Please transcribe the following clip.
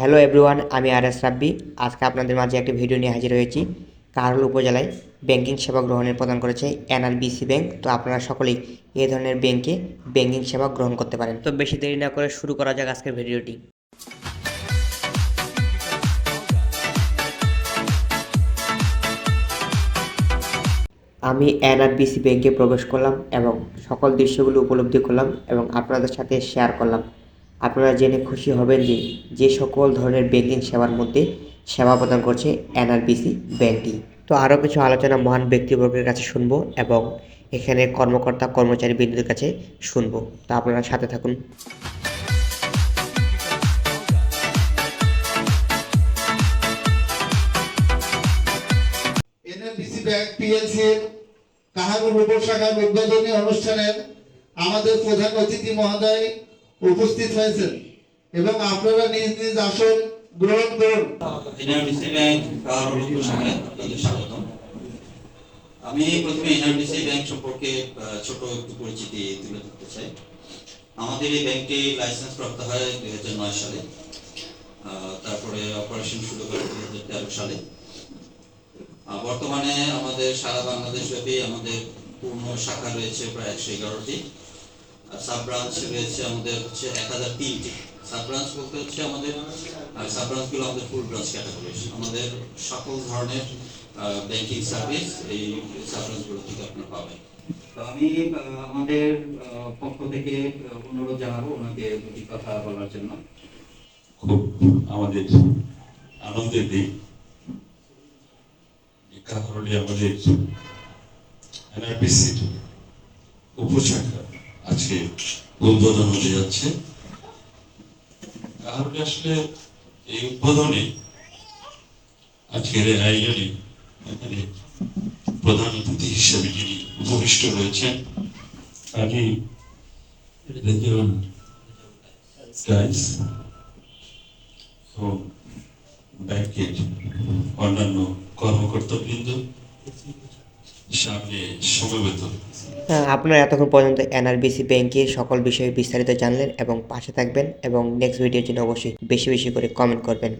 Hello everyone, আমি আর S রাব্বি। আজকে আপনাদের মাঝে একটি ভিডিও নিয়ে হাজির হয়েছি। কারুল উপজেলায় ব্যাংকিং সেবা গ্রহণের প্রদান করেছে এনআরবিসি ব্যাংক। তো আপনারা সকলেই এই ধরনের ব্যাংকে ব্যাংকিং সেবা গ্রহণ করতে পারেন। তো বেশি দেরি না করে শুরু করা যাক আজকের ভিডিওটি। আমি এনআরবিসি ব্যাংকে প্রবেশ করলাম এবং সকল দৃশ্যগুলো উপলব্ধি করলাম এবং আপনাদের সাথে শেয়ার করলাম। আপনারা জেনে খুশি হবেন যে যে সকল ধরনের ব্যাংকিং সেবার মধ্যে সেবা প্রদান করছে এনআরবিসি ব্যাংকটি। তো আরও কিছু আলোচনা মহান ব্যক্তিবর্গের কাছে শুনব এবং এখানে কর্মকর্তা, কর্মচারী বিন্দুদের কাছে শুনব। তো আপনারা সাথে থাকুন। উপশাখার উদ্বোধনী অনুষ্ঠানের আমাদের প্রধান অতিথি মহোদয় উপস্থিত হয়েছেন। এবং আপনারা নিজ নিজ আসন গ্রহণ করুন। ব্যাংক আমি প্রথমে এনআরডিসি ব্যাংক সম্পর্কে ছোট একটু পরিচিতি তুলে ধরতে চাই। আমাদের এই ব্যাংকটি লাইসেন্স প্রাপ্ত হয় দুই হাজার নয় সালে। তারপরে অপারেশন শুরু করে দুই সালে। বর্তমানে আমাদের সারা বাংলাদেশ ব্যাপী আমাদের পূর্ণ শাখা রয়েছে প্রায় একশো এগারোটি। সাব ব্রাঞ্চ রয়েছে আমাদের হচ্ছে এক হাজার তিনটি। সাব ব্রাঞ্চ বলতে হচ্ছে আমাদের সাব ব্রাঞ্চগুলো আমাদের ফুল ব্রাঞ্চ ক্যাটাগরি আমাদের সকল ধরনের ব্যাংকিং সার্ভিস এই সাব ব্রাঞ্চগুলো থেকে আপনারা পাবেন। তো আমি আমাদের পক্ষ থেকে অনুরোধ জানাব ওনাকে দুটি কথা বলার জন্য। খুব আমাদের আনন্দের দিন। আমাদের এনআরপিসির উপশাখা। আজকে উদ্বোধন হতে যাচ্ছে। কারণে আসলে এই উদ্বোধনে আজকের আয়োজনে প্রধান অতিথি হিসেবে যিনি উপবিষ্ট রয়েছেন আমি রেজিয়ন গাইস ও ব্যাংকের অন্যান্য কর্মকর্তাবৃন্দ সামনে হ্যাঁ, আপনারা এতক্ষণ পর্যন্ত এনআরবিসি ব্যাংকের সকল বিষয়ে বিস্তারিত জানলেন এবং পাশে থাকবেন এবং নেক্সট ভিডিওর জন্য অবশ্যই বেশি বেশি করে কমেন্ট করবেন।